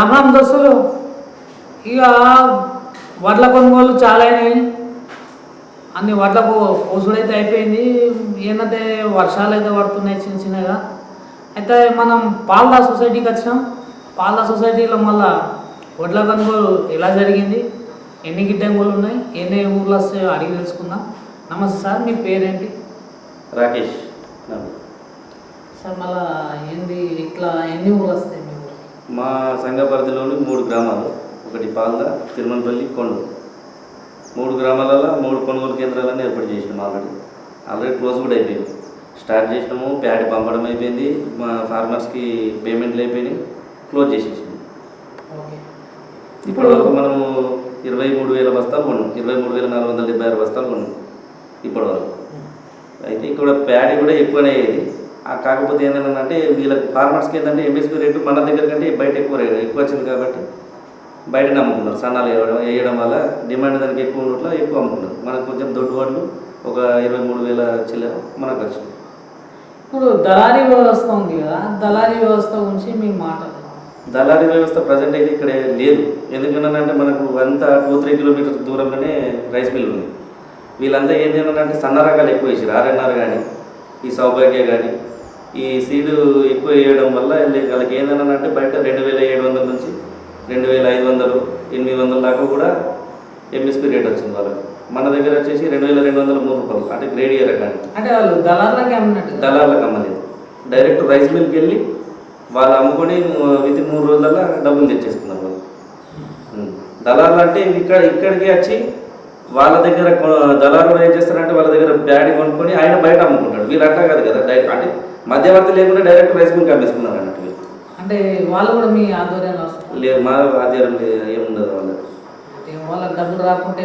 రమణం దోస్తులు. ఇక వడ్ల కొనుగోలు చాలా అయినాయి అన్ని వడ్లకు పోసుడైతే అయిపోయింది. ఏంటంటే వర్షాలు అయితే పడుతున్నాయి చిన్న చిన్నగా. అయితే మనం పాల్దా సొసైటీకి వచ్చినాం. పాల్దా సొసైటీలో మళ్ళా వడ్ల కొనుగోలు ఎలా జరిగింది? ఎన్ని గిడ్డంగులు ఉన్నాయి? ఎన్ని ఊర్లు వస్తాయో అడిగి తెలుసుకుందాం. నమస్తే సార్ మీ పేరేంటి? రాకేష్. సార్ మళ్ళా ఏంది ఇట్లా ఎన్ని ఊర్లు వస్తాయి? మీ సంఘ పరిధిలోని మూడు గ్రామాలు. ఒకటి పాల్ద తిరుమలపల్లి కొండూరు. మూడు గ్రామాలలో మూడు కొనుగోలు కేంద్రాలను ఏర్పాటు చేసినాం ఆల్రెడీ. ఆల్రెడీ క్లోజ్ కూడా అయిపోయింది స్టార్ట్ చేసినాము ప్యాడ్ పంపడం అయిపోయింది మా ఫార్మర్స్కి పేమెంట్లు అయిపోయినాయి క్లోజ్ చేసేసినాం. ఓకే. ఇప్పటి వరకు మనము ఇరవై మూడు వేల బస్తాలు కొన్నాం. ఇరవై మూడు వేల నాలుగు వందల డెబ్బై ఆరు బస్తాలు కొన్నాం ఇప్పటి వరకు. అయితే ఇక్కడ ప్యాడీ కూడా ఎక్కువనే అయ్యేది. కాకపోతే ఏంటంటే వీళ్ళకి ఫార్మర్స్కి ఏంటంటే ఎంఎస్పీ రేటు మన దగ్గర కంటే బయట ఎక్కువ రేటు ఎక్కువ వచ్చింది కాబట్టి బయట అమ్ముకున్నారు సన్నాలు వేయడం వేయడం వల్ల డిమాండ్ దానికి ఎక్కువ ఉన్నట్లు ఎక్కువ అమ్ముకున్నారు మనకు కొంచెం దొడ్డు వాళ్ళు ఒక ఇరవై మూడు వేల చిల్లర మనకు వచ్చింది. ఇప్పుడు దళారీ వ్యవస్థ ఉంది కదా దళారీ వ్యవస్థ గురించి మీ మాట్లాడదాం దళారీ వ్యవస్థ ప్రజెంట్ అయితే ఇక్కడ లేదు. ఎందుకంటే మనకు అంతా టూ త్రీ కిలోమీటర్స్ దూరంలోనే రైస్ మిల్ ఉంది వీళ్ళంతా ఏం చేయాలంటే సన్న రకాలు ఎక్కువ వేసారు ఆర్ఎన్ఆర్ కానీ ఈ సౌభాగ్య కానీ ఈ సీడు ఎక్కువ వేయడం వల్ల వీళ్ళకి ఏంటంటే బయట రెండు వేల ఏడు వందల నుంచి రెండు వేల ఐదు వందలు ఎనిమిది వందల దాకా కూడా ఎంఎస్పీ రేట్ వచ్చింది వాళ్ళకి మన దగ్గర వచ్చేసి రెండు వేల రెండు వందల మూడు రూపాయలు అంటే గ్రేడ్ ఏ రకానికి అంటే వాళ్ళు దళార్లకి అమ్మినట్టు? దళార్లకు అమ్మలేదు డైరెక్ట్ రైస్ మిల్కి వెళ్ళి వాళ్ళు అమ్ముకొని విత్ మూడు రోజులలో డబ్బులు తెచ్చేసుకున్నారు వాళ్ళు. దళారులు అంటే ఇక్కడ ఇక్కడికి వచ్చి వాళ్ళ దగ్గర దళారులు ఏం చేస్తారంటే వాళ్ళ దగ్గర బ్యాడీ కొనుక్కొని ఆయన బయట అమ్ముకుంటాడు. వీళ్ళు అట్లా కాదు కదా. డైరెక్ట్ అంటే మధ్యవర్తి లేకుండా డైరెక్ట్ రైస్ మిల్కి అమ్మేసుకున్నారు అన్నట్టు. అంటే వాళ్ళు కూడా మీ ఆధ్వర్యంలో లేదు మా లేదు ఏముండదు వాళ్ళకి వాళ్ళకి డబ్బులు రాకుంటే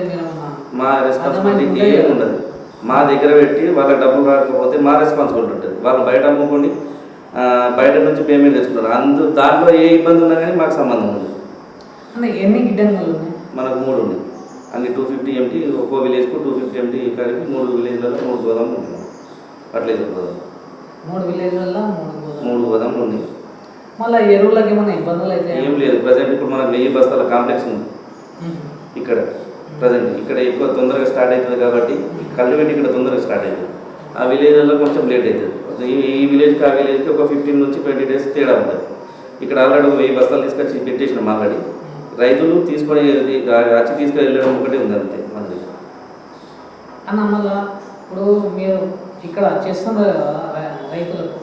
మా రెస్పాన్సిబిలిటీ అర్థమైంది ఉంటే ఏమి ఉండదు మా దగ్గర పెట్టి వాళ్ళ డబ్బులు రాకపోతే మా రెస్పాన్సిబిలిటీ ఉంటుంది. వాళ్ళు బయట అమ్ముకొని బయట నుంచి పేమెంట్ తెచ్చుకున్నారు అందు దాంట్లో ఏ ఇబ్బంది ఉన్నా కానీ మాకు సంబంధం ఉంది ఎన్ని గిడ్డంగులు ఉన్నాయి? మనకు మూడు ఉన్నాయి. అన్ని టూ ఫిఫ్టీ ఎంటీ ఒక్కో విలేజ్కు టూ ఫిఫ్టీ ఎంటీ కాడికి మూడు విలేజ్లలో మూడు గోదాములు ఉన్నాయి. ఫర్టిలైజర్ గోదాం మూడు విలేజ్లలో మూడు గోదాములు. ఉన్నాయి. మళ్ళీ ఎరువులకి ఏమైనా ఇబ్బందులు అయితే? ఏం లేదు. ప్రజెంట్ ఇప్పుడు మనకు వెయ్యి బస్తాల కాంప్లెక్స్ ఉంది. ఇక్కడ. ప్రజెంట్ ఇక్కడ ఎక్కువ తొందరగా స్టార్ట్ అవుతుంది కాబట్టి కల్టివేట్ ఇక్కడ తొందరగా స్టార్ట్ అవుతుంది. ఆ విలేజ్లలో కొంచెం లేట్ అవుతుంది. ఈ ఈ విలేజ్కి ఆ విలేజ్కి ఒక ఫిఫ్టీన్ నుంచి ట్వంటీ డేస్ తేడా ఉంటుంది ఇక్కడ ఆల్రెడీ వెయ్యి బస్తాలు తీసుకొచ్చి పెట్టేసినాం ఆల్రెడీ. రైతులు తీసుకొని వచ్చి తీసుకొని వెళ్ళడం ఒకటే ఉంది అంతే మన దగ్గర అన్న మళ్ళా ఇప్పుడు మీరు ఇక్కడ చేస్తున్నారు కదా రైతులకు.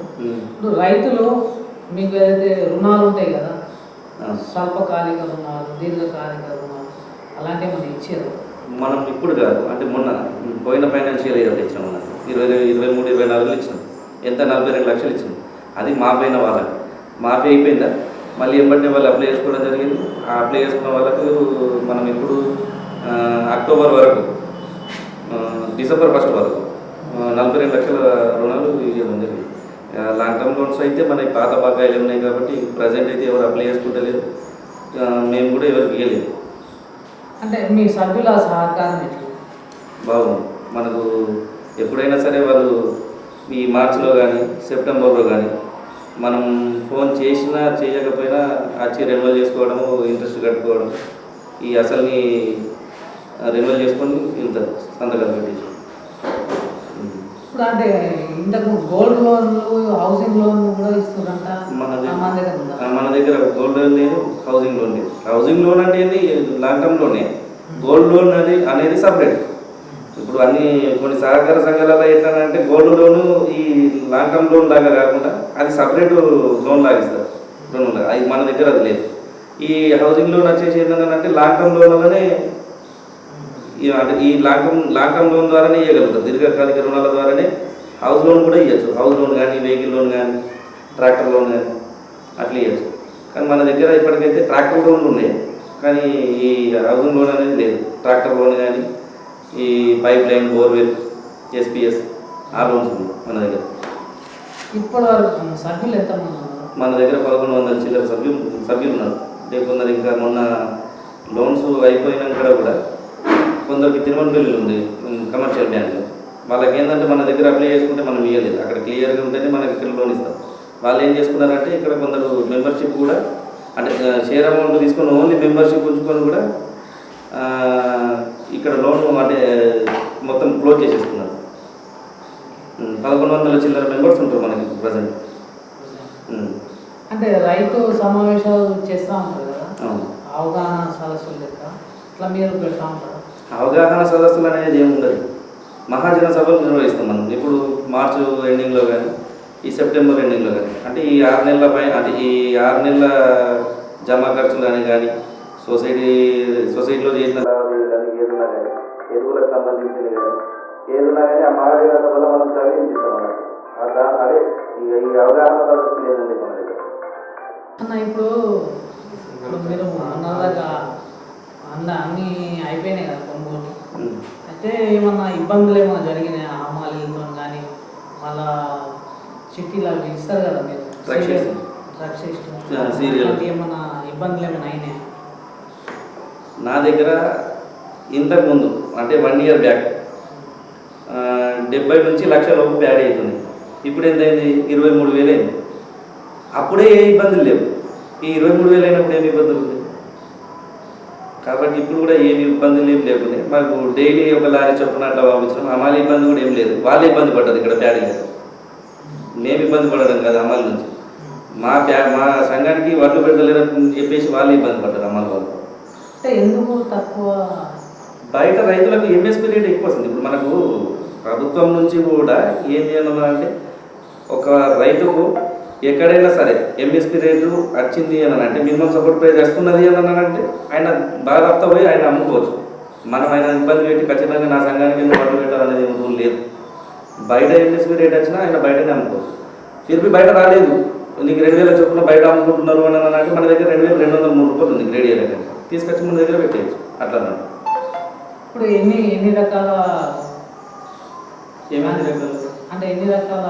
ఇప్పుడు రైతులు మీకు ఏదైతే రుణాలు ఉంటాయి కదా. స్వల్పకాలిక రుణాలు దీర్ఘకాలిక రుణాలు అలాంటివి మనం ఇచ్చారు? మనం ఇప్పుడు కాదు అంటే మొన్న పోయిన ఫైనాన్షియల్ ఇయర్ ఇచ్చినాం మనకు ఇరవై ఇరవై మూడు ఇరవై నాలుగులో ఇచ్చినాం. ఎంత? నలభై రెండు లక్షలు ఇచ్చినాం. అది మాపైన వాళ్ళకి. మాఫీ అయిపోయిందా? మళ్ళీ ఎంబడినే వాళ్ళు అప్లై చేసుకోవడం జరిగింది. ఆ అప్లై చేసుకున్న వాళ్ళకు మనం ఇప్పుడు అక్టోబర్ వరకు డిసెంబర్ ఫస్ట్ వరకు నలభై రెండు లక్షల రుణాలు ఇవ్వడం జరిగింది. లాంగ్ టర్మ్ లోన్స్ అయితే మన పాత బకాయిలు ఉన్నాయి కాబట్టి ప్రజెంట్ అయితే ఎవరు అప్లై చేసుకుంటలేరు ఆ, మేము కూడా ఎవరికి ఇవ్వలేదు అంటే మీ సభ్యుల సహకారం బాగుంది. మనకు ఎప్పుడైనా సరే వాళ్ళు ఈ మార్చిలో కానీ సెప్టెంబర్లో కానీ మనం ఫోన్ చేసినా చేయకపోయినా వచ్చి రెన్యువల్ చేసుకోవడము ఇంట్రెస్ట్ కట్టుకోవడం ఈ అసలుని రెన్యువల్ చేసుకొని వెళ్తారు సంతకాలు పెట్టేసి. ఇప్పుడు అంటే ఇంతకు గోల్డ్ లోన్లు హౌసింగ్ కూడా ఇస్తున్నారంట. మన దగ్గర- మన దగ్గర గోల్డ్ లోన్ లేదు హౌసింగ్ లోన్ లేదు. హౌసింగ్ లోన్ అంటే లాంగ్ టర్మ్లోనే. గోల్డ్ లోన్ అనేది అనేది సపరేట్. ఇప్పుడు అన్ని కొన్ని సహకార సంఘాలలో ఎట్లానంటే గోల్డ్ లోన్ ఈ లాంగ్ టర్మ్ లోన్ లాగా కాకుండా అది సపరేట్ లోన్ లాగా ఇస్తారు. లోన్ లాగా. అది మన దగ్గర అది లేదు. ఈ హౌసింగ్ లోన్ వచ్చేసి ఏంటంటే లాంగ్ టర్మ్ లోన్లనే అంటే ఈ long term long term loan ద్వారానే ఇవ్వగలుగుతారు దీర్ఘకాలిక రుణాల ద్వారానే హౌస్ లోన్ కూడా ఇవ్వచ్చు హౌస్ లోన్ కానీ వెహికల్ లోన్ కానీ ట్రాక్టర్ లోన్ కానీ అట్లా ఇవ్వచ్చు కానీ మన దగ్గర ఇప్పటికైతే ట్రాక్టర్ లోన్లు ఉన్నాయి. కానీ ఈ హౌసింగ్ లోన్ అనేది లేదు. ట్రాక్టర్ లోన్ కానీ ఈ పైప్ లైన్ బోర్వెల్ ఎస్పీఎస్ ఆ లోన్స్ ఉన్నాయి మన దగ్గర. ఇప్పటి వరకు సభ్యులు ఎంతమంది మన దగ్గర పదకొండు వందల చిల్లర సభ్యులు సభ్యులు ఉన్నారు. అంటే కొందరు ఇంకా మొన్న లోన్స్ అయిపోయినాక కూడా కొందరికి తిరుమలపల్లి ఉంది ఉమ్, కమర్షియల్ బ్యాంక్లో. వాళ్ళకి ఏంటంటే మన దగ్గర అప్లై చేసుకుంటే మనం ఇవ్వలేదు అక్కడ క్లియర్గా ఉంటేనే మనకి ఇక్కడ లోన్ ఇస్తాం. వాళ్ళు ఏం చేసుకున్నారంటే ఇక్కడ కొందరు మెంబర్షిప్ కూడా అంటే షేర్ అమౌంట్ తీసుకొని ఓన్లీ మెంబర్షిప్ ఉంచుకొని కూడా ఇక్కడ లోన్ అంటే మొత్తం క్లోజ్ చేసేసుకున్నారు ఉమ్, పదకొండు వందల చిల్లర మెంబర్స్ ఉంటారు మనకి ప్రజెంట్. అంటే రైతు సమావేశాలు చేస్తూ ఉంటారు కదా? అవగాహన సదస్సులు లెక్క ఇట్లా మీరు పెడతా ఉంటారు? అవగాహన సదస్సులు అనేది ఏమి ఉండదు. మహాజన సభలు నిర్వహిస్తాం మనం. ఇప్పుడు మార్చి ఎండింగ్లో కానీ ఈ సెప్టెంబర్ ఎండింగ్లో కానీ అంటే ఈ ఆరు నెలల పై అంటే ఈ ఆరు నెలల జమా ఖర్చులు అని కానీ సొసైటీ సొసైటీలో చేసిన ఏదున్నా కానీ ఎరువులకు సంబంధించినవి కానీ ఏదున్నా కానీ ఆ మహాజన సభలో మనం చదివించాం అన్నట్టు ఆ దా- అదే ఇక ఈ అవగాహన సదస్సులు ఏంటండి మన దగ్గర? అన్న ఇప్పుడు మీరు అన్నదాకా అన్న అన్నీ అయిపోయినాయి కదా కొనుగోలు. అయితే ఏమన్నా ఇబ్బందులు ఏమైనా జరిగినాయి? హమాలీలతో కానీ మళ్ళా చిట్టీలు అవి ఇస్తారు కదా మీరు. అలాంటి ఏమన్నా ఇబ్బందులు ఏమైనా అయినాయి? నా దగ్గర ఇంతకుముందు అంటే వన్ ఇయర్ బ్యాక్ డెబ్బై నుంచి లక్ష లోపు బ్యాడ్ అవుతుంది ఇప్పుడు ఎంతైంది ఇరవై మూడు వేలు అయింది. అప్పుడే ఏ ఇబ్బందులు లేవు. ఈ ఇరవై మూడు వేలు అయినప్పుడు ఏమి ఇబ్బందులు ఉంది కాబట్టి ఇప్పుడు కూడా ఏమి ఇబ్బందులు ఏమి లేకుండా మాకు డైలీ ఒక లారీ చొప్పున అట్లా పంపించడం అమాలి ఇబ్బంది కూడా ఏం లేదు. వాళ్ళే ఇబ్బంది పడ్డది ఇక్కడ ప్యాడీ మేము ఇబ్బంది పడడం కాదు అమ్మాయిల నుంచి. మా ప్యా మా సంఘానికి వడ్లు పెడతలేరని చెప్పేసి వాళ్ళు ఇబ్బంది పడ్డారు అమ్మాయిల వాళ్ళు. అంటే ఎందుకు తక్కువ? బయట రైతులకు ఎంఎస్పీ రేట్ ఎక్కువ వస్తుంది. ఇప్పుడు మనకు ప్రభుత్వం నుంచి కూడా ఏం అంటే ఒక రైతుకు ఎక్కడైనా సరే ఎంఎస్పీ రేటు వచ్చింది అని అంటే మినిమం సపోర్ట్ ప్రైస్ వస్తున్నది అని అంటే ఆయన బాగా అప్త పోయి ఆయన అమ్ముకోవచ్చు. మనం ఆయన ఇబ్బంది పెట్టి ఖచ్చితంగా నా సంఘానికి పట్టు పెట్టాలనేది ఏం లేదు. బయట ఎంఎస్పీ రేట్ వచ్చినా ఆయన బయటనే అమ్ముకోవచ్చు. తిరిగి బయట రాలేదు. నీకు రెండు వేల చొప్పున బయట అమ్ముకుంటున్నారు అని అంటే మన దగ్గర రెండు వేల రెండు వందల మూడు రూపాయలు ఉంది గ్రేడ్ ఏరియా తీసుకొచ్చి మన దగ్గర పెట్టేయచ్చు. అట్లా. ఇప్పుడు ఎన్ని ఎన్ని రకాల రకాలు? అంటే ఎన్ని రకాల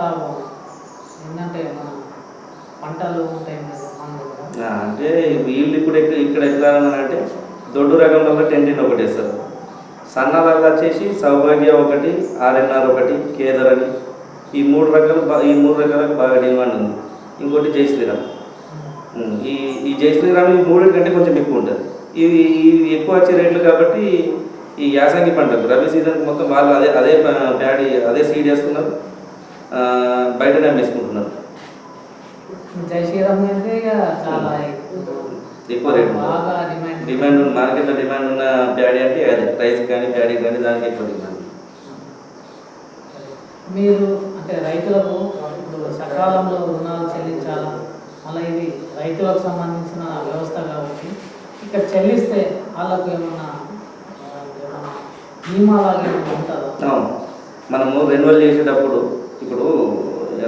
ఏంటంటే మన పంటలు ఉంటాయి అంటే వీళ్ళు ఇప్పుడు ఎక్క- ఇక్కడ ఎట్లా అంటే దొడ్డు రకంలో టెన్ టెన్ ఒకటి వేస్తారు సన్నలలో వచ్చేసి సౌభాగ్య ఒకటి ఆర్ఎన్ఆర్ ఒకటి కేదర్ అని. ఈ మూడు రకాలు ఈ మూడు రకాలకు బాగా డిమాండ్ ఉంది. ఇంకోటి జై శ్రీరామ్ ఈ ఈ జై శ్రీరామ్ ఈ మూడు కంటే కొంచెం ఎక్కువ ఉంటుంది. ఇవి ఇవి ఎక్కువ వచ్చే రేట్లు కాబట్టి ఈ యాసంగి పంటకు రబీ సీజన్ మొత్తం వాళ్ళు అదే అదే ప్యాడీ అదే సీడ్ వేస్తున్నారు. బయటనే అమ్మేసుకుంటున్నారు ఇక చాలా ఎక్కువ. రేట్ డిమాండ్ డిమాండ్ ఉన్న మార్కెట్లో డిమాండ్ ఉన్న ప్యాడీ అంటే అదే రైస్ కానీ ప్యాడీ కానీ దానికి ఎక్కువ డిమాండ్ మీరు అంటే రైతులకు సకాలంలో రుణాలు చెల్లించాలా? అలా ఇది రైతులకు సంబంధించిన వ్యవస్థ కాబట్టి ఇక్కడ చెల్లిస్తే వాళ్ళకు ఏమన్నా ఆ, బీమా లాగా ఉంటుందా? మనము రెన్యువల్ చేసేటప్పుడు ఇప్పుడు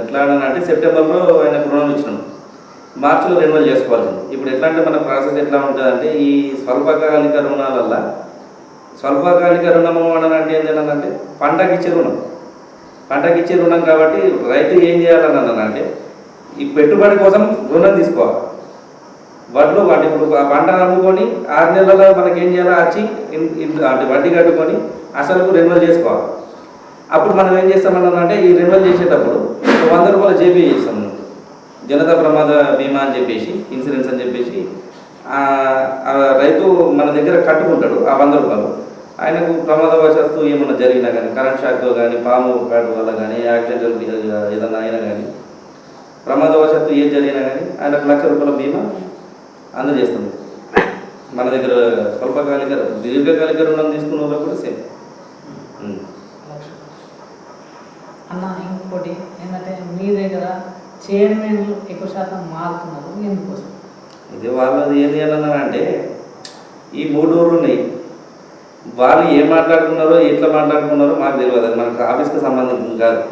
ఎట్లా అంటే సెప్టెంబర్లో ఆయనకు రుణం ఇచ్చినాం. మార్చిలో రెన్యువల్ చేసుకోవాలి. ఇప్పుడు ఎట్లా అంటే మన ప్రాసెస్ ఎట్లా ఉంటుంది అంటే ఈ స్వల్పకాలిక రుణాలల్ల స్వల్పకాలిక రుణం అని అంటే ఏంటంటే పంటకి ఇచ్చే రుణం. పంటకి ఇచ్చే రుణం కాబట్టి రైతు ఏం చేయాలని అంటే ఈ పెట్టుబడి కోసం రుణం తీసుకోవాలి. వడ్లు వాటి ఇప్పుడు ఆ పంట అమ్ముకొని ఆరు నెలల్లో మనకి ఏం చేయాలో వచ్చి ఇన్- అంటే వడ్డీ కట్టుకొని అసలు రెన్యువల్ చేసుకోవాలి. అప్పుడు మనం ఏం చేస్తామన్నా అంటే ఈ రెన్యువల్ చేసేటప్పుడు వంద రూపాయలు జేబీ చేస్తాం. జనతా ప్రమాద బీమా అని చెప్పేసి ఇన్సూరెన్స్ అని చెప్పేసి రైతు మన దగ్గర కట్టుకుంటాడు ఆ వంద రూపాయలు. ఆయనకు ప్రమాదవశాత్తు ఏమన్నా జరిగినా కానీ కరెంట్ షాక్తో కానీ పాము కాటు వల్ల కానీ యాక్సిడెంట్ ఏదైనా అయినా కానీ ప్రమాదవశాత్తు ఏం జరిగినా కానీ ఆయనకు లక్ష రూపాయల బీమా అందజేస్తుంది. మన దగ్గర స్వల్పకాలిక దీర్ఘకాలిక రుణం తీసుకున్న వాళ్ళకు కూడా సేమ్. ఉమ్. లక్ష. అన్న ఇంకోటి ఏంటంటే మీ దగ్గర చైర్మన్లు ఎక్కువ శాతం మారుతున్నారు. ఎందుకోసం? ఇది వాళ్ళది ఏం చేయాలన్నారంటే ఈ మూడు ఊర్లు ఉన్నాయి. వాళ్ళు ఏం మాట్లాడుకున్నారో ఎట్లా మాట్లాడుకున్నారో మాకు తెలియదు అది మనకు ఆఫీస్కి సంబంధం కాదు.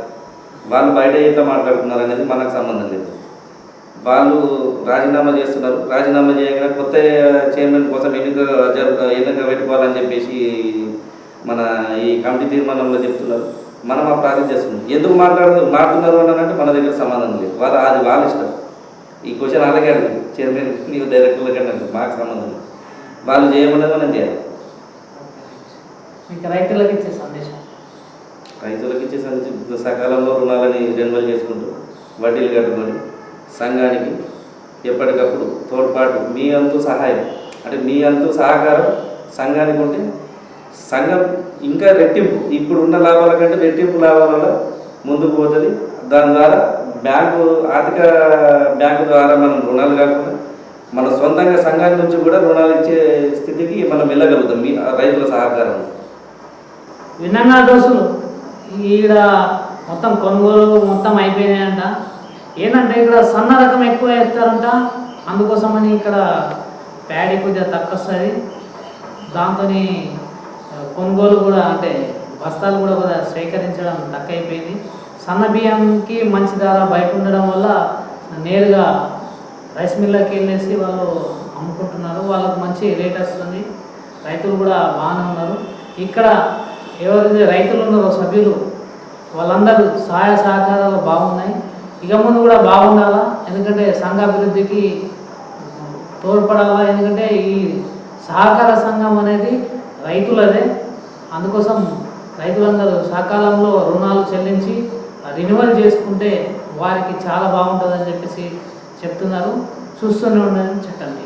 వాళ్ళు బయట ఎట్లా మాట్లాడుకున్నారు అనేది మనకు సంబంధం లేదు. వాళ్ళు రాజీనామా చేస్తున్నారు. రాజీనామా చేయగానే కొత్త చైర్మన్ కోసం ఎన్నిక జరుపు ఎన్నిక పెట్టుకోవాలని చెప్పేసి మన ఈ కమిటీ తీర్మానంలో చెప్తున్నారు. మనం ఆ ప్రాజెక్ట్ చేస్తున్నాం. ఎందుకు మాట్లాడు మాట్లాడుతున్నారు అని అంటే మన దగ్గర సంబంధం లేదు. వాళ్ళ అది వాళ్ళ ఇష్టం. ఈ క్వశ్చన్ అలాగే అడుగు చైర్మన్ నీవు డైరెక్టర్ల కన్నా మాకు సంబంధం లేదు. వాళ్ళు చేయమన్నది మనం చేయాలి. మీకు రైతులకు ఇచ్చే సందేశం. రైతులకు ఇచ్చే సందేశం సకాలంలో రుణాలని రెన్యువల్ చేసుకుంటూ వడ్డీలు కట్టుకొని సంఘానికి ఎప్పటికప్పుడు తోడ్పాటు మీ అంతు సహాయం. అంటే మీ అంతు సహకారం సంఘానికి ఉంటే సంఘం ఇంకా రెట్టింపు ఇప్పుడు ఉన్న లాభాల కంటే రెట్టింపు లాభాలలో ముందుకు పోతుంది. దాని ద్వారా బ్యాంకు ఆర్థిక బ్యాంకు ద్వారా మనం రుణాలు కాకుండా మన సొంతంగా సంఘాల నుంచి కూడా రుణాలు ఇచ్చే స్థితికి మనం వెళ్ళగలుగుతాం మీ రైతుల సహకారం వినంగా దోస్తులు ఈడ మొత్తం కొనుగోలు మొత్తం అయిపోయినాయంట. ఏంటంటే ఇక్కడ సన్న రకం ఎక్కువ వేస్తారంట. అందుకోసమని ఇక్కడ ప్యాడీ కొద్దిగా తక్కువ వస్తుంది దాంతో కొనుగోలు కూడా అంటే బస్తాలు కూడా కొద్దిగా స్వీకరించడం తక్కువ అయిపోయింది సన్న బియ్యంకి మంచి ధర బయట ఉండడం వల్ల నేరుగా రైస్ మిల్లకి వెళ్ళేసి వాళ్ళు అమ్ముకుంటున్నారు. వాళ్ళకు మంచి రేట్ వస్తుంది. రైతులు కూడా బాగానే ఉన్నారు. ఇక్కడ ఎవరైతే రైతులు ఉన్నారో సభ్యులు వాళ్ళందరూ సహాయ సహకారాలు బాగున్నాయి. ఇక ముందు కూడా బాగుండాలా? ఎందుకంటే సంఘ అభివృద్ధికి తోడ్పడాలా? ఎందుకంటే ఈ సహకార సంఘం అనేది రైతులదే. అందుకోసం రైతులందరూ సకాలంలో రుణాలు చెల్లించి రినివల్ చేసుకుంటే వారికి చాలా బాగుంటుందని చెప్పేసి చెప్తున్నారు. చూస్తూనే ఉండండి చెప్పండి.